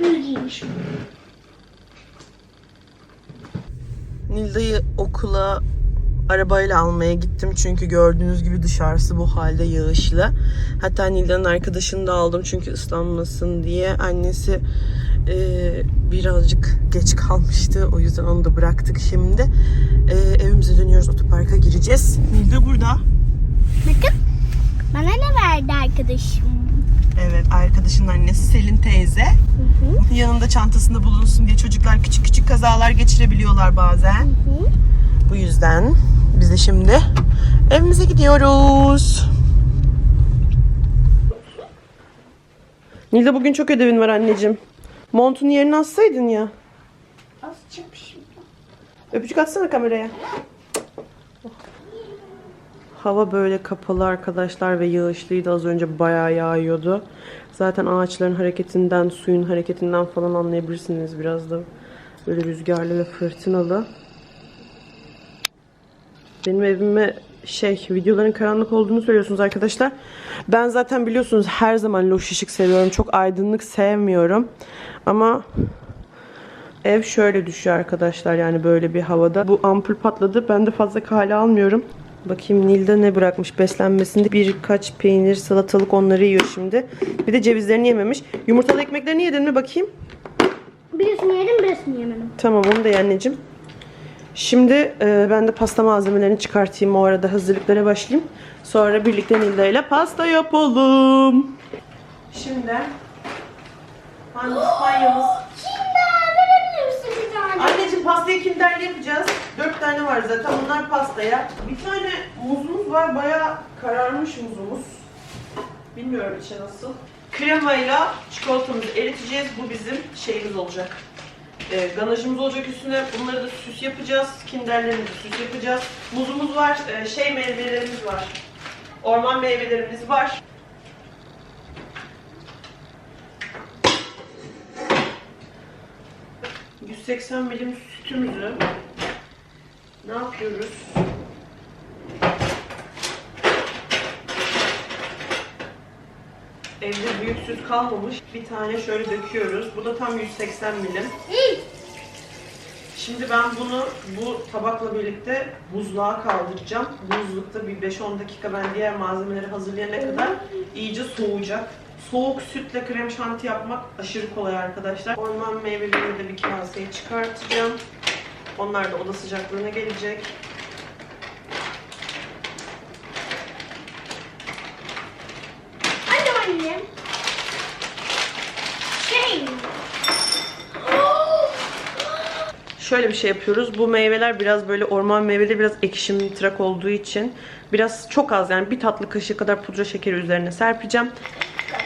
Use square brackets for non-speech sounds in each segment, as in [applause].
Giymiş. Nilda'yı okula arabayla almaya gittim çünkü gördüğünüz gibi dışarısı bu halde yağışlı. Hatta Nilda'nın arkadaşını da aldım çünkü ıslanmasın diye. Annesi e, birazcık geç kalmıştı. O yüzden onu da bıraktık şimdi. E, evimize dönüyoruz. Otoparka gireceğiz. Nilda burada. Bakın. Bana ne verdi arkadaşım? Evet arkadaşın annesi Selin teyze. Yanında çantasında bulunsun diye çocuklar küçük küçük kazalar geçirebiliyorlar bazen. Hı. Bu yüzden biz de şimdi evimize gidiyoruz. Nilda bugün çok ödevin var anneciğim. Montun yerine assaydın ya. Az çıkmışım. Öpücük atsana kameraya. Hava böyle kapalı arkadaşlar ve yağışlıydı. Az önce bayağı yağıyordu. Zaten ağaçların hareketinden, suyun hareketinden falan anlayabilirsiniz biraz da. Böyle rüzgarlı ve fırtınalı. Benim evime şey videoların karanlık olduğunu söylüyorsunuz arkadaşlar. Ben zaten biliyorsunuz her zaman loş ışık seviyorum. Çok aydınlık sevmiyorum. Ama Ev şöyle düşüyor arkadaşlar yani böyle bir havada. Bu ampul patladı. Ben de fazla kale almıyorum. Bakayım Nilda ne bırakmış beslenmesinde. Birkaç peynir, salatalık onları yiyor şimdi. Bir de cevizlerini yememiş. Yumurtalı ekmeklerini yedin mi bakayım? Birisini yedim birisini yemedim. Tamam onu da ye anneciğim. Şimdi e, ben de pasta malzemelerini çıkartayım. O arada hazırlıklara başlayayım. Sonra birlikte Nilda ile pasta yapalım. Şimdi hangi İspanyamız? Kinder verebilir misin bir tane? Anneciğim pastayı kinderli yapacağız. Dört tane var zaten. Bunlar pastaya. Bir tane muzumuz var. Bayağı kararmış muzumuz. Bilmiyorum içi nasıl. Kremayla çikolatamızı eriteceğiz. Bu bizim şeyimiz olacak. Ee, ganajımız olacak üstüne. Bunları da süs yapacağız. Kinderlerini de süs yapacağız. Muzumuz var. Ee, şey meyvelerimiz var. Orman meyvelerimiz var. ...180 milim sütümüzü... ...ne yapıyoruz? Evde büyük süt kalmamış. Bir tane şöyle döküyoruz. Bu da tam 180 milim. Şimdi ben bunu bu tabakla birlikte buzluğa kaldıracağım. Buzlukta bir 5-10 dakika ben diğer malzemeleri hazırlayana kadar iyice soğuyacak. Soğuk sütle krem şanti yapmak aşırı kolay arkadaşlar. Orman meyvelerini de bir kaseye çıkartacağım. Onlar da oda sıcaklığına gelecek. Hadi annem. Şey. Şöyle bir şey yapıyoruz. Bu meyveler biraz böyle orman meyveleri biraz ekşimtırak olduğu için biraz çok az yani bir tatlı kaşığı kadar pudra şekeri üzerine serpeceğim.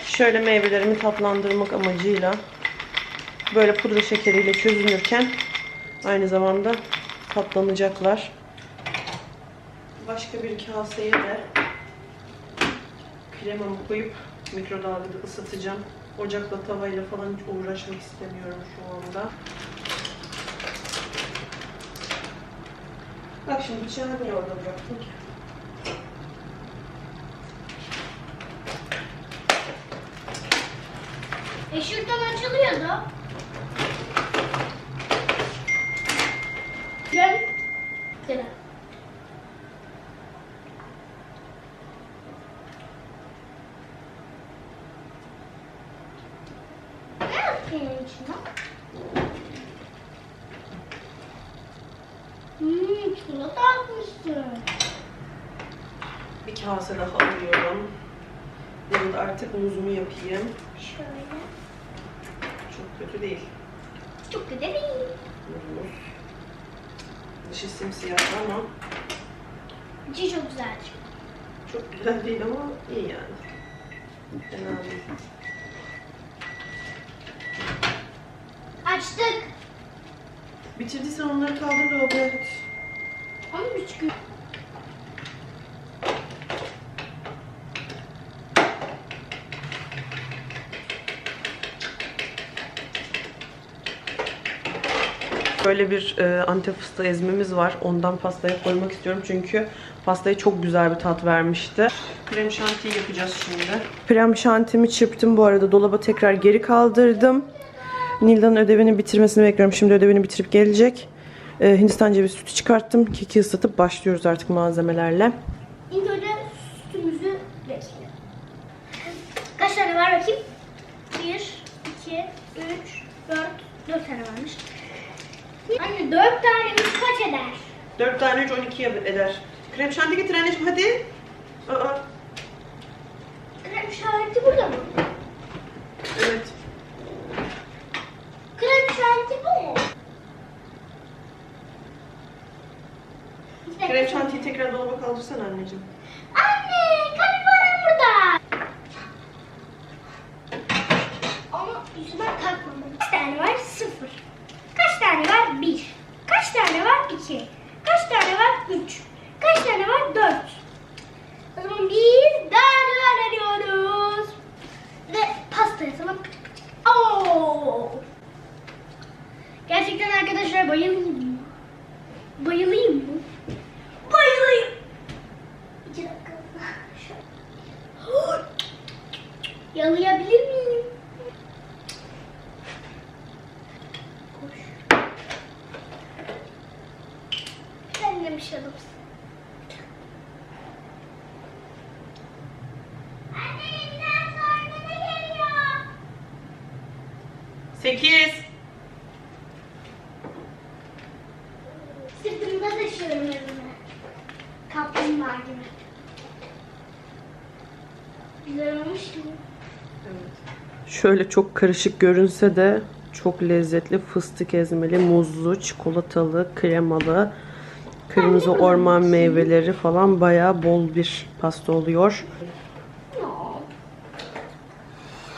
Şöyle meyvelerimi tatlandırmak amacıyla böyle pudra şekeriyle çözünürken aynı zamanda tatlanacaklar. Başka bir kaseye de kremamı koyup mikrodalgada ısıtacağım. Ocakla tavayla falan hiç uğraşmak istemiyorum şu anda. Bak şimdi bıçağı niye orada bıraktın ki? E şuradan açılıyordu. Kase daha alıyorum. Yanında artık muzumu yapayım. Şöyle. Çok kötü değil. Çok güzel değil. Muzumuz. Dışı simsiyah ama İçi çok güzel. çok güzel değil ama iyi yani. Fena değil. Açtık. Bitirdiysen onları kaldır dolabaya at. Ama üç gün. Böyle bir e, antep fıstığı ezmemiz var. Ondan pastaya koymak istiyorum çünkü pastaya çok güzel bir tat vermişti. Krem şantiyi yapacağız şimdi. Krem şantimi çırptım bu arada. Dolaba tekrar geri kaldırdım. Nilda'nın ödevini bitirmesini bekliyorum. Şimdi ödevini bitirip gelecek. Ee, Hindistan cevizi sütü çıkarttım. Keki ısıtıp başlıyoruz artık malzemelerle. İlk önce sütümüzü bekleyelim. Kaç tane var bakayım? 1, 2, 3, 4, 4 tane varmış. Anne 4 tane 3 kaç eder? 4 tane 3 12 eder. Krem şanti getir anneciğim hadi. Aa, Krem şanti burada mı? evet. Krem şanti bu mu? Krem şantiyi tekrar dolaba kaldırsana anneciğim. Anne kapibara burada. Ama yüzüme takmadım. Kaç tane var? Sıfır. Kaç tane var? Bir. Kaç tane var? İki. Kaç tane var? Üç. Kaç tane var? Dört. O zaman biz daha arıyoruz. Ve pasta yapalım. Oo. Gerçekten arkadaşlar bayılayım mı? Bayılayım mı? Bayılayım. İki dakika. Şöyle. [gasps] Yalayabilir miyim? Koş. Sen de bir şey alırsın. Anne geliyor? 8. Sırtımda taşıyorum evime. Kaplumbağa gibi. Güzel olmuş mu? Şöyle çok karışık görünse de çok lezzetli fıstık ezmeli, muzlu, çikolatalı, kremalı, kırmızı orman meyveleri falan bayağı bol bir pasta oluyor.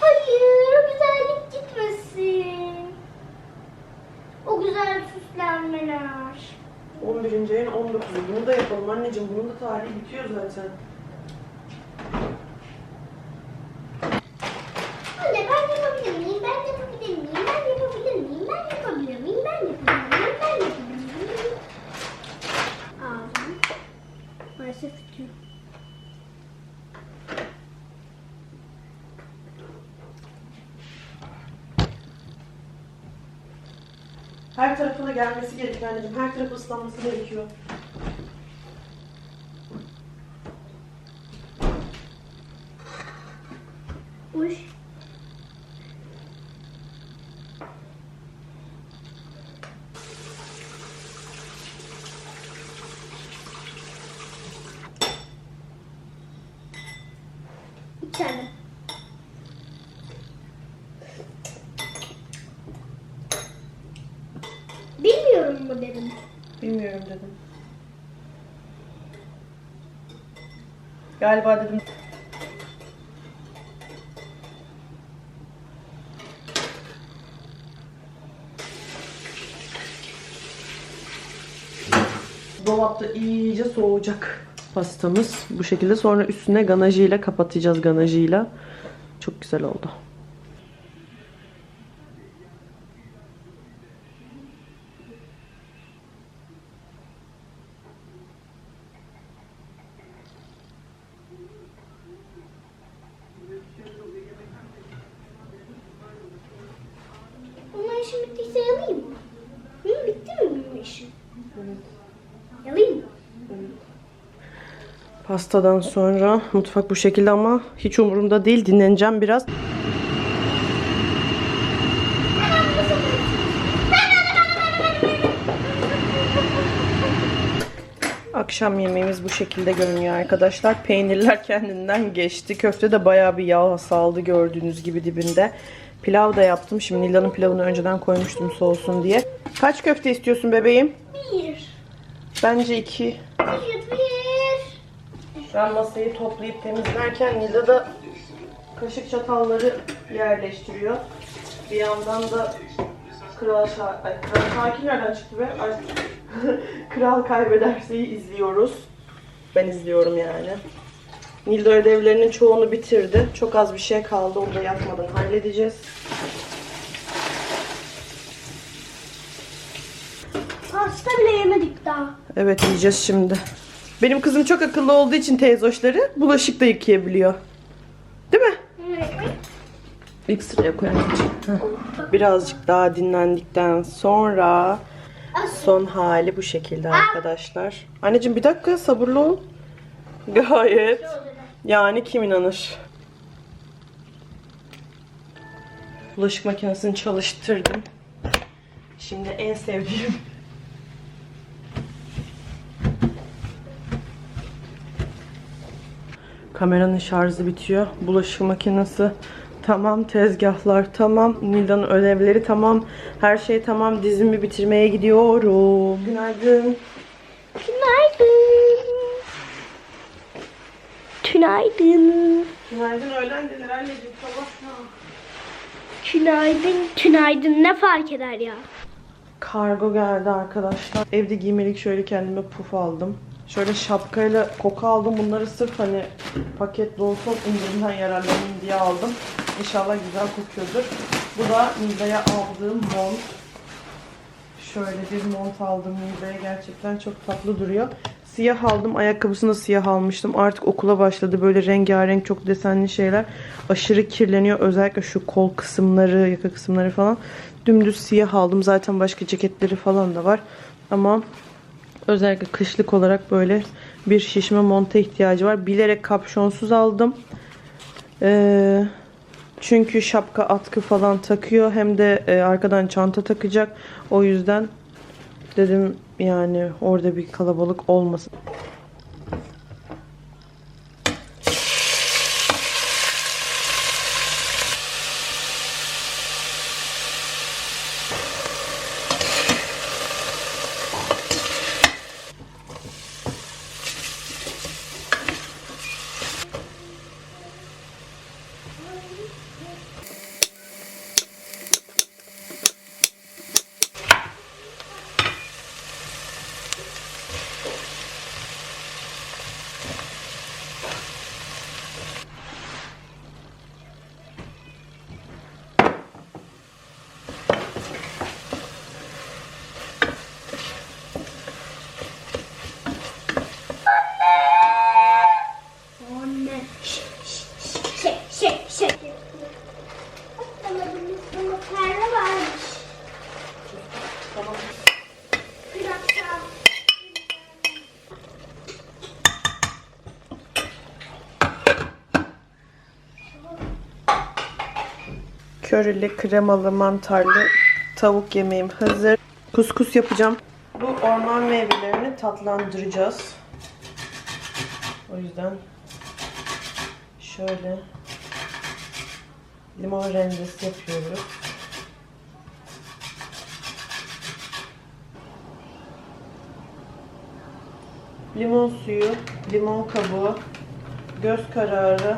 Hayır, o güzellik gitmesin. O güzel süslenmeler. 11. ayın 19'u. Bunu da yapalım anneciğim. Bunun da tarihi bitiyor zaten. Anne ben yapabilir miyim? Ben yapabilir miyim? Ben yapabilir miyim? Ben yapabilir miyim? Ben yapabilir miyim? Ben yapabilir miyim? Ağzım. Maalesef bitiyor. Her tarafına gelmesi gerekiyor anneciğim. Her tarafı ıslanması gerekiyor. Uş. Bir tane. Bilmiyorum mu dedim. Bilmiyorum dedim. Galiba dedim. Dolapta iyice soğuyacak pastamız. Bu şekilde sonra üstüne ganajıyla kapatacağız ganajıyla. Çok güzel oldu. Onun işim bittiyse yalayayım mı? Hı, bitti mi benim işim? Yalayayım mı? Pastadan sonra mutfak bu şekilde ama hiç umurumda değil. Dinleneceğim biraz. Akşam yemeğimiz bu şekilde görünüyor arkadaşlar. Peynirler [laughs] kendinden geçti. Köfte de bayağı bir yağ saldı gördüğünüz gibi dibinde. Pilav da yaptım. Şimdi Nila'nın pilavını önceden koymuştum soğusun diye. Kaç köfte istiyorsun bebeğim? Bir. Bence iki. Bir, bir. Ben masayı toplayıp temizlerken Nilda da kaşık çatalları yerleştiriyor. Bir yandan da Kral, Şa Ay, Kral Şakir nereden çıktı be? Ay. [laughs] Kral Kaybederse'yi izliyoruz. Ben izliyorum yani. Nilda ödevlerinin çoğunu bitirdi. Çok az bir şey kaldı. Onu da yapmadan halledeceğiz. Pasta bile yemedik daha. Evet yiyeceğiz şimdi. Benim kızım çok akıllı olduğu için teyzoşları bulaşık da yıkayabiliyor. Değil mi? İlk sıraya koy anneciğim. Heh. Birazcık daha dinlendikten sonra son hali bu şekilde arkadaşlar. Anneciğim bir dakika sabırlı ol. Gayet. Yani kim inanır? Bulaşık makinesini çalıştırdım. Şimdi en sevdiğim Kameranın şarjı bitiyor. Bulaşık makinesi tamam. Tezgahlar tamam. Nilda'nın ödevleri tamam. Her şey tamam. Dizimi bitirmeye gidiyorum. Günaydın. Günaydın. Günaydın. Günaydın öğlen denir anneciğim sabah. Günaydın. Günaydın ne fark eder ya? Kargo geldi arkadaşlar. Evde giymelik şöyle kendime puf aldım. Şöyle şapkayla koku aldım. Bunları sırf hani paketli olsun indirimden yararlanayım diye aldım. İnşallah güzel kokuyordur. Bu da Nilda'ya aldığım mont. Şöyle bir mont aldım Nilda'ya. Gerçekten çok tatlı duruyor. Siyah aldım. Ayakkabısını siyah almıştım. Artık okula başladı. Böyle rengarenk çok desenli şeyler. Aşırı kirleniyor. Özellikle şu kol kısımları, yaka kısımları falan. Dümdüz siyah aldım. Zaten başka ceketleri falan da var. Ama özellikle kışlık olarak böyle bir şişme monta ihtiyacı var. Bilerek kapşonsuz aldım. Ee, çünkü şapka atkı falan takıyor. Hem de e, arkadan çanta takacak. O yüzden dedim yani orada bir kalabalık olmasın. Körili, kremalı, mantarlı tavuk yemeğim hazır. Kuskus yapacağım. Bu orman meyvelerini tatlandıracağız. O yüzden şöyle limon rendesi yapıyoruz. Limon suyu, limon kabuğu, göz kararı,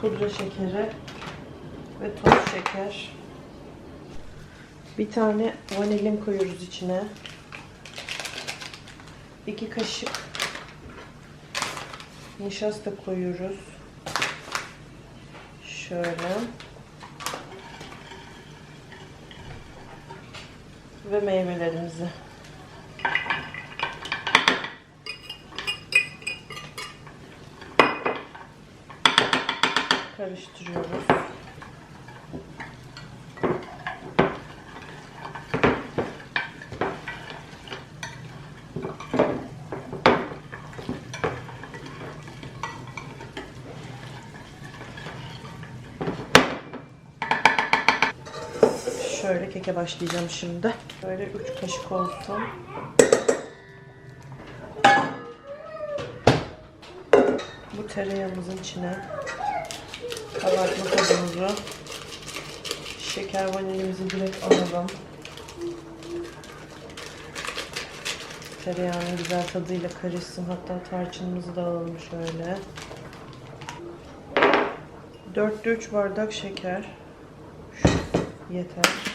pudra şekeri ve toz şeker. Bir tane vanilin koyuyoruz içine. İki kaşık nişasta koyuyoruz. Şöyle. Ve meyvelerimizi. Karıştırıyoruz. Keke başlayacağım şimdi. Böyle 3 kaşık olsun. Bu tereyağımızın içine kabartma tozumuzu, şeker vanilimizi direkt alalım. Tereyağının güzel tadıyla karışsın. Hatta tarçınımızı da alalım şöyle. 4'te 3 bardak şeker. Yeter.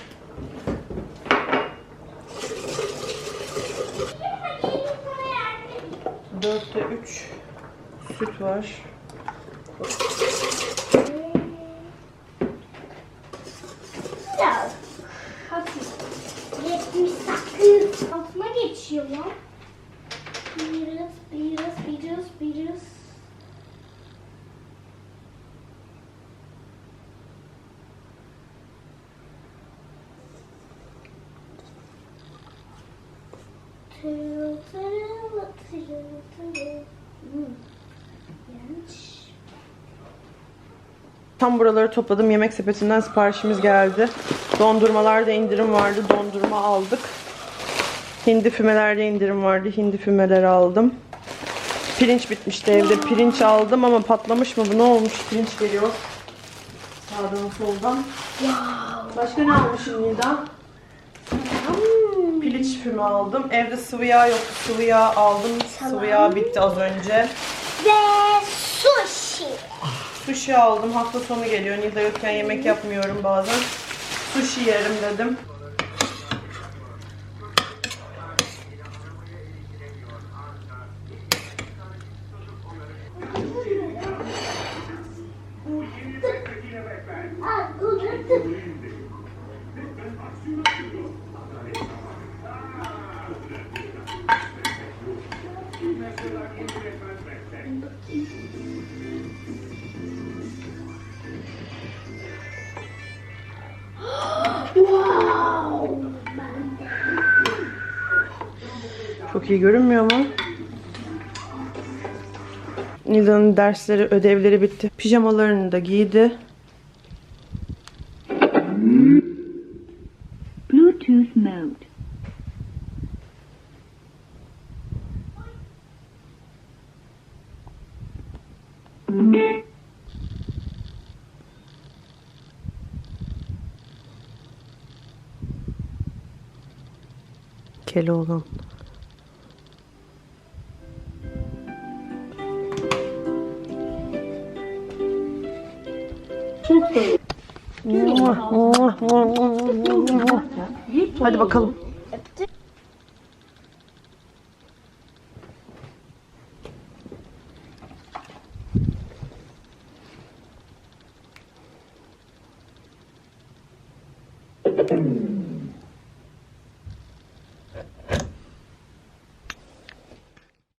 Dörtte üç süt var. Ya. Hafif. 78. Altına geçiyor lan. Biraz, biraz, biraz, biraz. Tırıl tırıl tırıl tırıl. Hmm. Yanlış. Tam buraları topladım. Yemek sepetinden siparişimiz geldi. Dondurmalarda indirim vardı. Dondurma aldık. Hindi fümelerde indirim vardı. Hindi fümeleri aldım. Pirinç bitmişti evde. Pirinç aldım ama patlamış mı bu? Ne olmuş? Pirinç geliyor. Sağdan soldan. Başka ne almışım Nida? Piliç füme aldım. Evde sıvı yağ yoktu. Sıvı yağ aldım. Sıvı yağ bitti az önce. Ve sushi. Sushi aldım. Hafta sonu geliyor. Nilda yokken yemek yapmıyorum bazen. Sushi yerim dedim. Çok iyi görünmüyor mu? Nilda'nın dersleri, ödevleri bitti. Pijamalarını da giydi. Bluetooth mode. Keloğlan. Hadi bakalım.